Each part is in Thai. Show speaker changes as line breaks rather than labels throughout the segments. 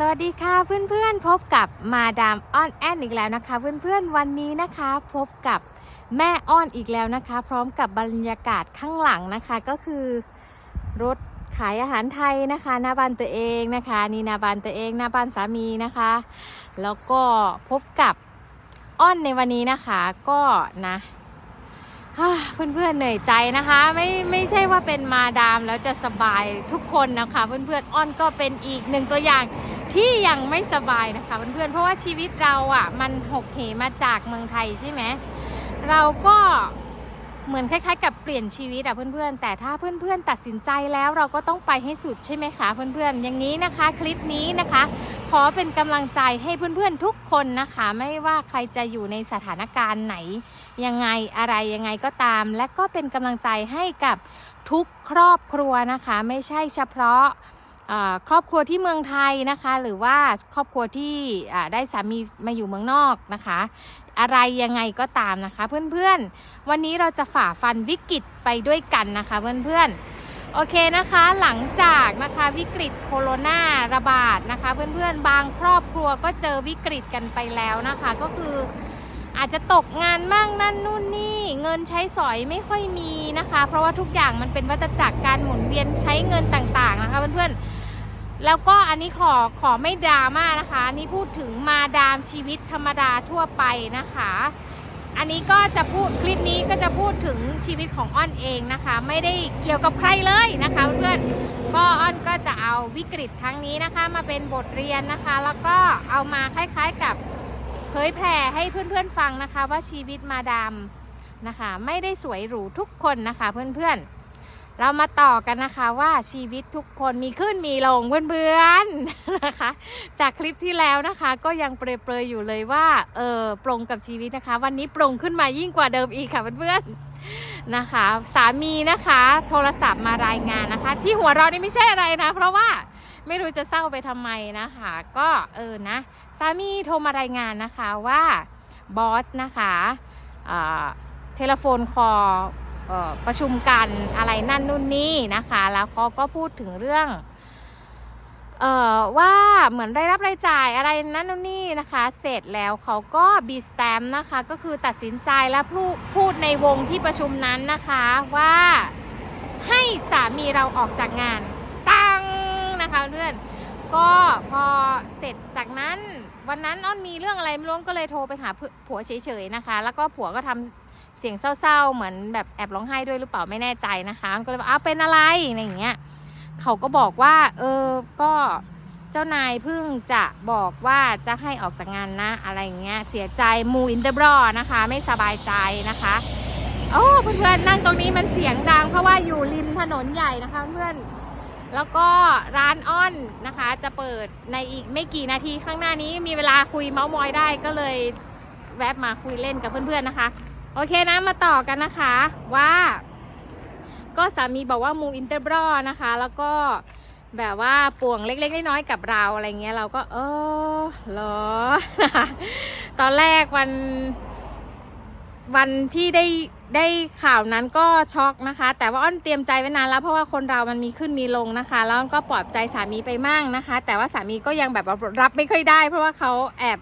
สวัสดีค่ะเพื่อนๆ พบกับมาดามอ้อนแอนอีกแล้วนะคะ เพื่อนๆวันนี้นะคะ พบกับแม่อ้อนอีกแล้วนะคะ พร้อมกับบรรยากาศข้างหลังนะคะ ก็คือรถขายอาหารไทยนะคะหน้าบ้านตัวเองนะคะนี่หน้าบ้านตัวเองหน้าบ้านสามีนะคะ แล้วก็พบกับอ้อนในวันนี้นะคะก็นะฮ่าเพื่อนๆเหนื่อยใจนะคะ ไม่ไม่ใช่ว่าเป็นมาดามแล้วจะสบายทุกคนนะคะ เพื่อนๆอ้อนก็เป็นอีกหนึ่งตัวอย่าง ที่ยังไม่สบายนะคะเพื่อนๆเพราะว่าชีวิตเราอะ มันหกเหมาจากเมืองไทยใช่ไหมเราก็เหมือนคล้ายๆ กับเปลี่ยนชีวิตอะเพื่อนๆ แต่ถ้าเพื่อนๆ ตัดสินใจแล้วเราก็ต้องไปให้สุดใช่ไหมคะเพื่อนๆ อย่างนี้นะคะคลิปนี้นะคะ ขอเป็นกำลังใจให้เพื่อนๆ ทุกคนนะคะ ไม่ว่าใครจะอยู่ในสถานการณ์ไหน ยังไงอะไรยังไงก็ตาม และก็เป็นกำลังใจให้กับทุกครอบครัวนะคะ ไม่ใช่เฉพาะ ครอบครัวที่เมืองไทยนะคะ หรือว่าครอบครัวที่ได้สามีมาอยู่เมืองนอกนะคะ อะไรยังไงก็ตามนะคะ เพื่อนๆ วันนี้เราจะฝ่าฟันวิกฤตไปด้วยกันนะคะเพื่อนๆโอเคนะคะหลังจากนะคะวิกฤตโคโรนาระบาดนะคะเพื่อนๆบางครอบครัวก็เจอวิกฤตกันไปแล้วนะคะ ก็คืออาจจะตกงานบ้างนั่นนู่นนี่เงินใช้สอยไม่ค่อยมีนะคะ เพราะว่าทุกอย่างมันเป็นวัฏจักรการหมุนเวียนใช้เงินต่างๆนะคะเพื่อนๆ แล้วก็อันนี้ขอขอไม่ดราม่านะคะอันนี่พูดถึงมาดามชีวิตธรรมดาทั่วไปนะคะ อันนี้ก็จะพูดคลิปนี้ก็จะพูดถึงชีวิตของอ้อนเองนะคะ ไม่ได้เกี่ยวกับใครเลยนะคะเพื่อนก็อ้อนก็จะเอาวิกฤตครั้งนี้นะคะ มาเป็นบทเรียนนะคะ แล้วก็เอามาคล้ายๆกับเผยแผ่ให้เพื่อนๆฟังนะคะ ว่าชีวิตมาดามนะคะ ไม่ได้สวยหรูทุกคนนะคะเพื่อนๆ เรามาต่อกันนะคะว่าชีวิตทุกคนมีขึ้นมีลงเพื่อนๆนะคะ จากคลิปที่แล้วนะคะก็ยังเปรยๆอยู่เลยว่าเออปรงกับชีวิตนะคะ วันนี้ปรงขึ้นมายิ่งกว่าเดิมอีกค่ะเพื่อนๆนะคะ สามีนะคะ โทรศัพท์มารายงานนะคะ ที่หัวเรานี่ไม่ใช่อะไรนะ เพราะว่าไม่รู้จะเศร้าไปทำไมนะคะ ก็เออนะสามีโทรมารายงานนะคะว่าบอสนะคะเอ่อเทเลโฟนคอ ประชุมกันอะไรนั่นนู่นนี่นะคะ แล้วเขาก็พูดถึงเรื่องเอ่อว่าเหมือนได้รับรายจ่ายอะไรนั่นนู่นนี่นะคะ เสร็จแล้วเขาก็บีสแตมนะคะ ก็คือตัดสินใจและพูดพูดในวงที่ประชุมนั้นนะคะว่าให้สามีเราออกจากงานตังนะคะเพื่อนก็พอเสร็จจากนั้นวันนั้นอ้อนมีเรื่องอะไรไม่รู้ก็เลยโทรไปหาผัวเฉยๆนะคะ แล้วก็ผัวก็ทำ เสียงเศร้าๆ เหมือนแบบแอบร้องไห้ด้วยหรือเปล่าไม่แน่ใจนะคะก็เลยบอกอ้าวเป็นอะไรอะไรอย่างเงี้ยเขาก็บอกว่า เออก็เจ้านายเพิ่งจะบอกว่าจะให้ออกจากงานนะอะไรอย่างเงี้ยเสียใจมูอินเตอร์บรอนะคะ ไม่สบายใจนะคะโอ้เพื่อนๆนั่งตรงนี้มันเสียงดัง เพราะว่าอยู่ริมถนนใหญ่นะคะเพื่อนแล้วก็ร้านอ้อนนะคะ จะเปิดในอีกไม่กี่นาทีข้างหน้านี้มีเวลาคุยเมาส์มอยได้ก็เลยแวบมาคุยเล่นกับเพื่อนๆนะคะ โอเคนะมาต่อกันนะคะว่า ก็สามีบอกว่ามูอินเตอร์บรอนะคะ แล้วก็แบบว่าป่วงเล็กๆน้อยๆกับเราอะไรเงี้ยเราก็เออหรอนะคะตอนแรกวันวันที่ได้ได้ข่าวนั้นก็ช็อกนะคะ แต่ว่าอ้อนเตรียมใจไว้นานแล้ว เพราะว่าคนเรามันมีขึ้นมีลงนะคะ แล้วก็ปลอบใจสามีไปมั่งนะคะ แต่ว่าสามีก็ยังแบบว่ารับไม่ค่อยได้ เพราะว่าเขาแอบ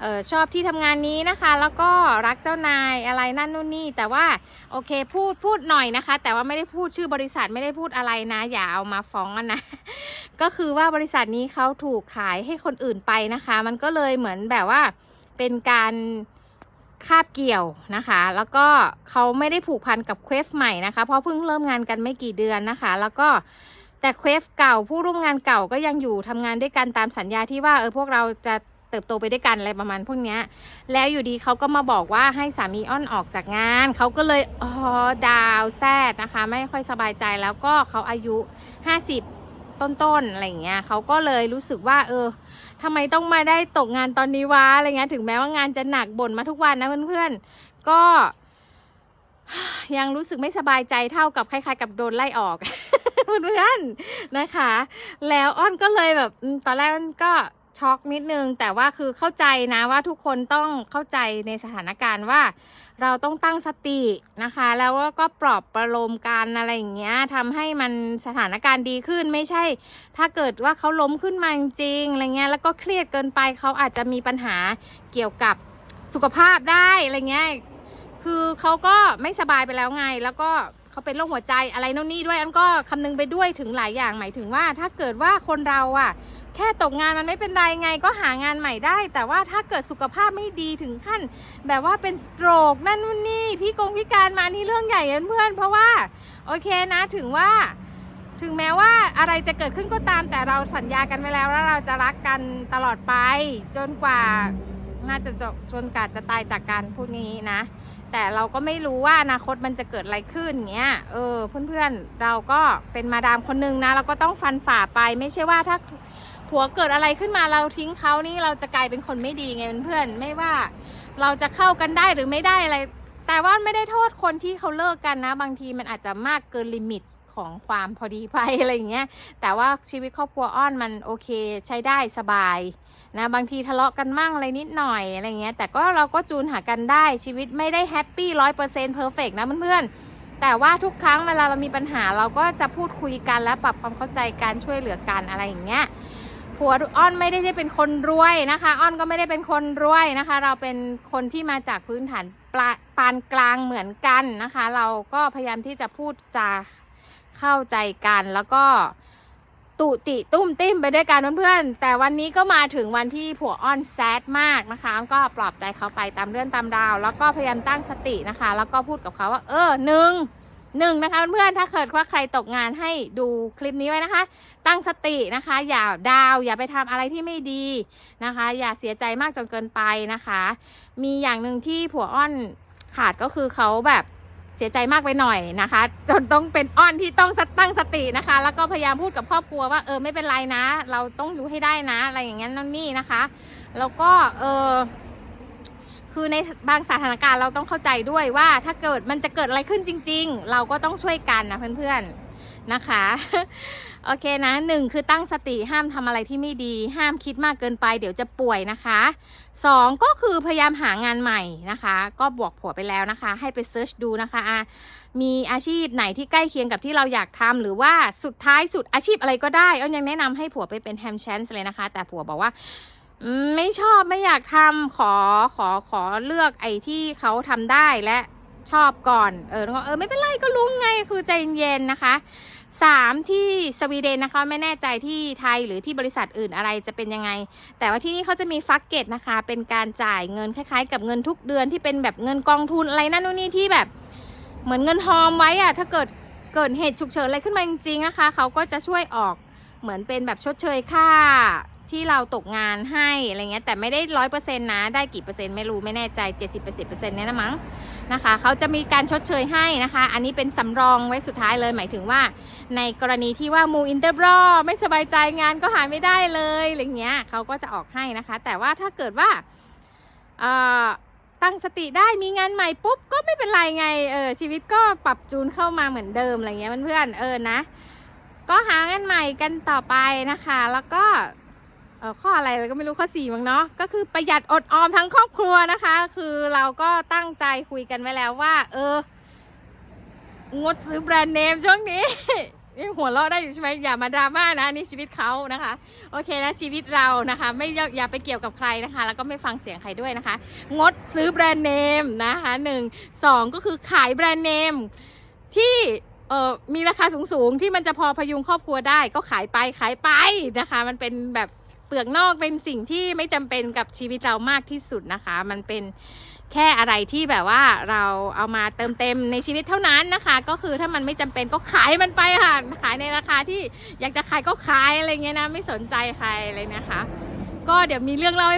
เออชอบที่ทำงานนี้นะคะ แล้วก็รักเจ้านายอะไรนั่นนู่นนี่ แต่ว่าโอเคพูดพูดหน่อยนะคะ แต่ว่าไม่ได้พูดชื่อบริษัทไม่ได้พูดอะไรนะ อย่าเอามาฟ้องกันนะ ก็คือว่าบริษัทนี้เขาถูกขายให้คนอื่นไปนะคะ มันก็เลยเหมือนแบบว่าเป็นการคาบเกี่ยวนะคะ แล้วก็เขาไม่ได้ผูกพันกับเควฟใหม่นะคะ เพราะเพิ่งเริ่มงานกันไม่กี่เดือนนะคะ แล้วก็แต่เควฟเก่าผู้ร่วมงานเก่าก็ยังอยู่ทำงานด้วยกันตามสัญญาที่ว่าเออพวกเราจะ ติบโตไปด้วยกันอะไรประมาณพวกเนี้ยแล้วอยู่ดีเขาก็มาบอกว่าให้สามีอ้อนออกจากงาน เขาก็เลยอ๋อดาวแซดนะคะ ไม่ค่อยสบายใจแล้วก็เขาอายุ 50ต้นๆอะไรอย่างเงี้ยเขาก็เลยรู้สึกว่าเออทำไมต้องมาได้ตกงานตอนนี้วะอะไรเงี้ยถึงแม้ว่างานจะหนักบ่นมาทุกวันนะเพื่อนๆ ก็ยังรู้สึกไม่สบายใจเท่ากับคล้ายๆ กับโดนไล่ออกเพื่อนๆนะคะ แล้วอ้อนก็เลยแบบตอนแรกอ้อนก็ ช็อกนิดนึง แต่ว่าคือเข้าใจนะว่าทุกคนต้องเข้าใจในสถานการณ์ว่า เราต้องตั้งสตินะคะ แล้วก็ปลอบประโลมกันอะไรอย่างเงี้ยทำให้มันสถานการณ์ดีขึ้นไม่ใช่ ถ้าเกิดว่าเขาล้มขึ้นมาจริงอะไรเงี้ยแล้วก็เครียดเกินไปเขาอาจจะมีปัญหาเกี่ยวกับสุขภาพได้อะไรเงี้ยคือเขาก็ไม่สบายไปแล้วไงแล้วก็ เขาเป็นโรคหัวใจอะไรโน่นนี่ด้วยอันก็คำนึงไปด้วยถึงหลายอย่างหมายถึงว่า ถ้าเกิดว่าคนเราอะแค่ตกงานมันไม่เป็นไรไงก็หางานใหม่ได้ แต่ว่าถ้าเกิดสุขภาพไม่ดีถึงขั้น แบบว่าเป็นสโตรกนั่นนู่นนี่พี่กงพิการมานี่เรื่องใหญ่เพื่อนเพราะว่าโอเคนะถึงว่าถึงแม้ว่าอะไรจะเกิดขึ้นก็ตามแต่เราสัญญากันไว้แล้วว่าเราจะรักกันตลอดไป จนกว่าน่าจะจบจนกว่าจะตายจากกันพูดงี้นะ แต่เราก็ไม่รู้ว่าอนาคตมันจะเกิดอะไรขึ้นเงี้ย เออ เพื่อนๆ เราก็เป็นมาดามคนนึงนะ เราก็ต้องฟันฝ่าไป ไม่ใช่ว่าถ้าผัวเกิดอะไรขึ้นมาเราทิ้งเขานี่เราจะกลายเป็นคนไม่ดีไงเพื่อนๆ ไม่ว่าเราจะเข้ากันได้หรือไม่ได้อะไร แต่ว่าไม่ได้โทษคนที่เขาเลิกกันนะ บางทีมันอาจจะมากเกินลิมิตของความพอดีไปอะไรอย่างเงี้ย แต่ว่าชีวิตครอบครัวอ้อนมันโอเคใช้ได้สบาย นะบางทีทะเลาะกันมั่งอะไรนิดหน่อยอะไรเงี้ยแต่ก็เราก็จูนหากันได้ชีวิตไม่ได้แฮปปี้ร้อยเปอร์เซ็นต์เพอร์เฟกนะเพื่อนๆแต่ว่าทุกครั้งเวลาเรามีปัญหาเราก็จะพูดคุยกันและปรับความเข้าใจกันช่วยเหลือกันอะไรอย่างเงี้ยผัวอ้อนไม่ได้เป็นคนรวยนะคะ อ้อนก็ไม่ได้เป็นคนรวยนะคะ เราเป็นคนที่มาจากพื้นฐานปลาปานกลางเหมือนกันนะคะ เราก็พยายามที่จะพูดจาเข้าใจกันแล้วก็ ตุติตุ้มติ้มไปด้วยกันเพื่อนๆ แต่วันนี้ก็มาถึงวันที่ผัวอ้อนแซดมากนะคะ ก็ปลอบใจเขาไปตามเรื่องตามราว แล้วก็พยายามตั้งสตินะคะ แล้วก็พูดกับเขาว่า เออหนึ่งหนึ่งนะคะเพื่อนๆ ถ้าเกิดว่าใครตกงานให้ดูคลิปนี้ไว้นะคะ ตั้งสตินะคะ อย่าดาว อย่าไปทำอะไรที่ไม่ดีนะคะ อย่าเสียใจมากจนเกินไปนะคะ มีอย่างหนึ่งที่ผัวอ้อนขาดก็คือเขาแบบ เสียใจมากไปหน่อยนะคะ จนต้องเป็นอ้อนที่ต้องตั้งสตินะคะ แล้วก็พยายามพูดกับครอบครัวว่าเออไม่เป็นไรนะ เราต้องอยู่ให้ได้นะ อะไรอย่างเงี้ยนั่นนี่นะคะ แล้วก็เออคือในบางสถานการณ์เราต้องเข้าใจด้วยว่าถ้าเกิดมันจะเกิดอะไรขึ้นจริง ๆ เราก็ต้องช่วยกันนะเพื่อนๆ นะคะ โอเคนะหนึ่งคือตั้งสติห้ามทำอะไรที่ไม่ดี ห้ามคิดมากเกินไปเดี๋ยวจะป่วยนะคะสองก็คือพยายามหางานใหม่นะคะ ก็บวกผัวไปแล้วนะคะ ให้ไปเซิร์ชดูนะคะะมีอาชีพไหนที่ใกล้เคียงกับที่เราอยากทำหรือว่าสุดท้ายสุดอาชีพอะไรก็ได้อ้นยังแนะนำให้ผัวไปเป็นแฮมแชนส์เลยนะคะ แต่ผัวบอกว่าไม่ชอบไม่อยากทำขอขอขอเลือกไอ้ที่เขาทำได้และชอบก่อน เออแล้วก็เออไม่เป็นไรก็รู้ไงคือใจเย็นๆนะคะ สามที่สวีเดนนะคะ ไม่แน่ใจที่ไทยหรือที่บริษัทอื่นอะไรจะเป็นยังไง แต่ว่าที่นี่เขาจะมีฟักเก็ตนะคะ เป็นการจ่ายเงินคล้ายๆ กับเงินทุกเดือนที่เป็นแบบเงินกองทุนอะไรนั่นนู่นนี่ที่แบบ เหมือนเงินทอมไว้อะถ้าเกิดเกิดเหตุฉุกเฉินอะไรขึ้นมาจริงๆนะคะเขาก็จะช่วยออกเหมือนเป็นแบบชดเชยค่าที่เราตกงานให้อะไรเงี้ยแต่ไม่ได้ร้อยเปอร์เซ็นต์นะ ได้กี่เปอร์เซ็นต์ไม่รู้ไม่แน่ใจเปอร์เซ็นต์เปอร์เซ็นต์เนี่ยนะมั้ง นะคะเขาจะมีการชดเชยให้นะคะ อันนี้เป็นสำรองไว้สุดท้ายเลยหมายถึงว่า ในกรณีที่ว่ามูอินเตอร์บรอไม่สบายใจงานก็หาไม่ได้เลยอะไรเงี้ยเขาก็จะออกให้นะคะ แต่ว่าถ้าเกิดว่าตั้งสติได้มีงานใหม่ปุ๊บก็ไม่เป็นไรไงเออชีวิตก็ปรับจูนเข้ามาเหมือนเดิมอะไรเงี้ยเพื่อนๆเออนะ ก็หางานใหม่กันต่อไปนะคะ แล้วก็ ข้ออะไรเราก็ไม่รู้ข้อสี่มั้งเนาะก็คือประหยัดอดออมทั้งครอบครัวนะคะ คือเราก็ตั้งใจคุยกันไว้แล้วว่า เออ งดซื้อแบรนด์เนมช่วงนี้ยังหัวเราะได้อยู่ใช่ไหมอย่ามาดราม่านะนี่ชีวิตเขานะคะ โอเคนะชีวิตเรานะคะ ไม่อย่าอย่าไปเกี่ยวกับใครนะคะ แล้วก็ไม่ฟังเสียงใครด้วยนะคะ งดซื้อแบรนด์เนมนะคะหนึ่งสองก็คือขายแบรนด์เนมที่เออมีราคาสูงๆ ที่มันจะพอพยุงครอบครัวได้ก็ขายไปขายไปนะคะ มันเป็นแบบ เปลือกนอกเป็นสิ่งที่ไม่จำเป็นกับชีวิตเรามากที่สุดนะคะ มันเป็นแค่อะไรที่แบบว่าเราเอามาเติมเต็มในชีวิตเท่านั้นนะคะ ก็คือถ้ามันไม่จำเป็นก็ขายมันไปค่ะขายในราคาที่อยากจะขายก็ขายอะไรเงี้ยนะไม่สนใจใครเลยนะคะ ก็เดี๋ยวมีเรื่องเล่า